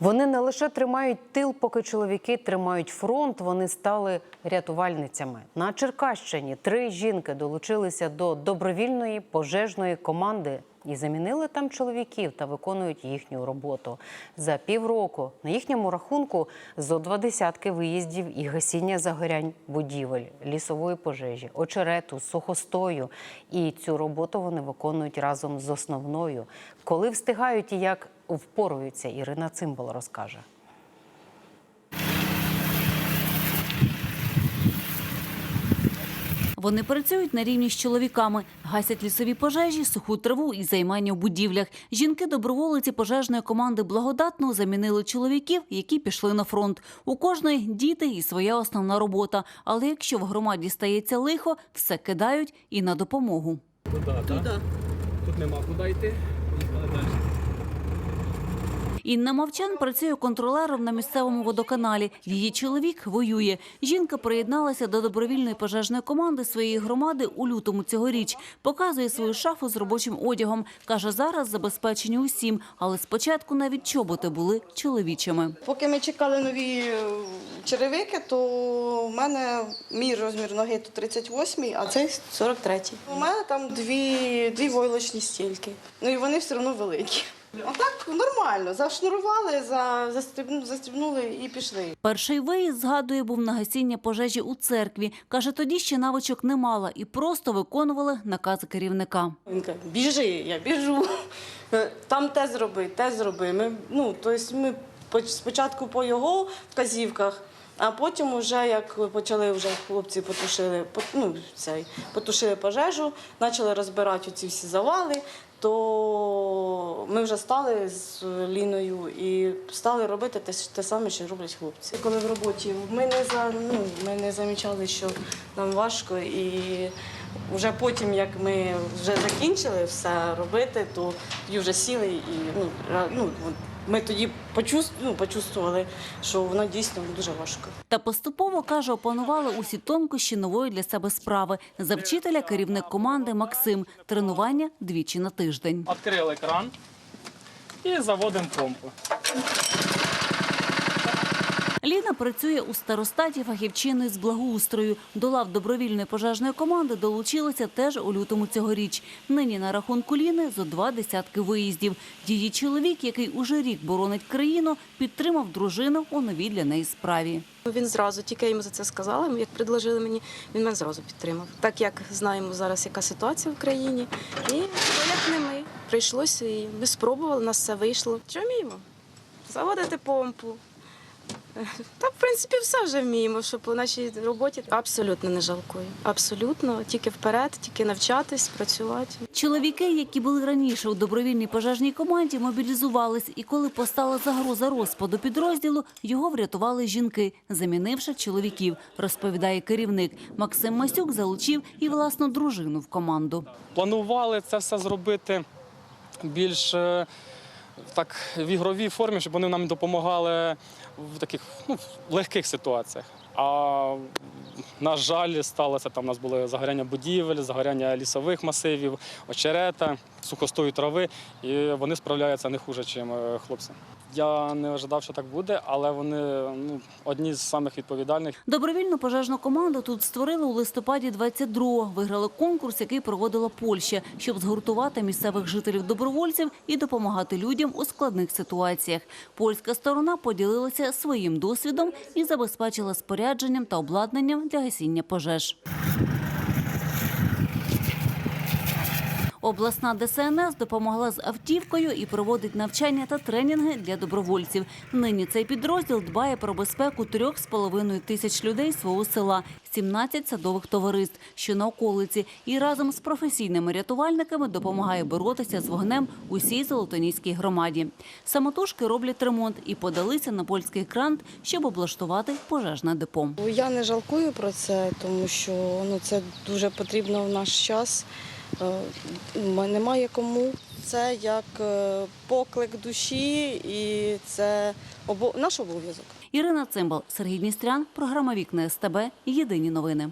Вони не лише тримають тил, поки чоловіки тримають фронт. Вони стали рятувальницями. На Черкащині три жінки долучилися до добровільної пожежної команди і замінили там чоловіків та виконують їхню роботу. За півроку на їхньому рахунку зо два десятки виїздів і гасіння загорянь будівель, лісової пожежі, очерету, сухостою. І цю роботу вони виконують разом з основною. Коли встигають і як впоруються, Ірина Цимбал розкаже. Вони працюють на рівні з чоловіками, гасять лісові пожежі, суху траву і займання в будівлях. Жінки-доброволиці пожежної команди благодатно замінили чоловіків, які пішли на фронт. У кожної діти і своя основна робота. Але якщо в громаді стається лихо, все кидають і на допомогу. Туди, Туди. Тут нема куди йти. Далі. Інна Мовчан працює контролером на місцевому водоканалі. Її чоловік воює. Жінка приєдналася до добровільної пожежної команди своєї громади у лютому цьогоріч. Показує свою шафу з робочим одягом. Каже, зараз забезпечені усім, але спочатку навіть чоботи були чоловічими. Поки ми чекали нові е, черевики, то в мене мій розмір ноги тут 38, а цей 43. У мене там дві, дві войлочні стільки. Ну і вони все одно великі. А так нормально, зашнурували, за, застібну- застібнули і пішли. Перший виїзд, згадує, був на гасіння пожежі у церкві. Каже, тоді ще навичок не мала і просто виконували накази керівника. Він каже, біжи, я біжу. Там те зроби, те зроби. Ми, ну, тобто ми поч- спочатку по його вказівках, а потім, вже, як почали вже хлопці потушили, по- ну, цей, потушили пожежу, почали розбирати ці всі завали, то ми вже стали з Ліною і стали робити те, те саме, що роблять хлопці. Коли в роботі ми не, за, ну, ми не замічали, що нам важко, і вже потім, як ми вже закінчили все робити, то вже сіли і ну, ну, ми тоді ну, почувствували, що воно дійсно дуже важко. Та поступово, каже, опанували усі тонкощі нової для себе справи. За вчителя керівник команди Максим. Тренування двічі на тиждень. Відкрили кран і заводимо помпу. Ліна працює у старостаті фахівчиною з благоустрою. До лав добровільної пожежної команди долучилася теж у лютому цьогоріч. Нині на рахунку Ліни зо два десятки виїздів. Її чоловік, який уже рік боронить країну, підтримав дружину у новій для неї справі. Він зразу, тільки йому за це сказала, як предложили мені, він мене зразу підтримав. Так як знаємо зараз, яка ситуація в країні. І ну, як не ми. Прийшлося і ми спробували, у нас все вийшло. Що вміємо? Заводити помпу. Та, в принципі, все вже вміємо, що по нашій роботі абсолютно не жалкую. Абсолютно, тільки вперед, тільки навчатись, працювати. Чоловіки, які були раніше у добровільній пожежній команді, мобілізувались, і коли постала загроза розпаду підрозділу, його врятували жінки, замінивши чоловіків, розповідає керівник. Максим Масюк залучив і власну дружину в команду. Планували це все зробити більш е, так, в ігровій формі, щоб вони нам допомагали в таких ну, легких ситуаціях. А на жаль, сталося там. У нас було загоряння будівель, загоряння лісових масивів, очерета, сухостою трави, і вони справляються не хуже, ніж хлопці. Я не ожидав, що так буде, але вони ну, одні з самих відповідальних. Добровільну пожежну команду тут створили у листопаді 22-го. Виграли конкурс, який проводила Польща, щоб згуртувати місцевих жителів-добровольців і допомагати людям у складних ситуаціях. Польська сторона поділилася своїм досвідом і забезпечила спорядженням та обладнанням для гасіння пожеж. Обласна ДСНС допомогла з автівкою і проводить навчання та тренінги для добровольців. Нині цей підрозділ дбає про безпеку трьох з половиною тисяч людей свого села, 17 садових товариств, що на околиці, і разом з професійними рятувальниками допомагає боротися з вогнем усій Золотоніській громаді. Самотужки роблять ремонт і подалися на польський грант, щоб облаштувати пожежне депо. Я не жалкую про це, тому що ну, це дуже потрібно в наш час. Е, Немає кому. Це як е, поклик душі і це обо- наш обов'язок. Ірина Цимбал, Сергій Дністрян, програма Вікна СТБ. Єдині новини.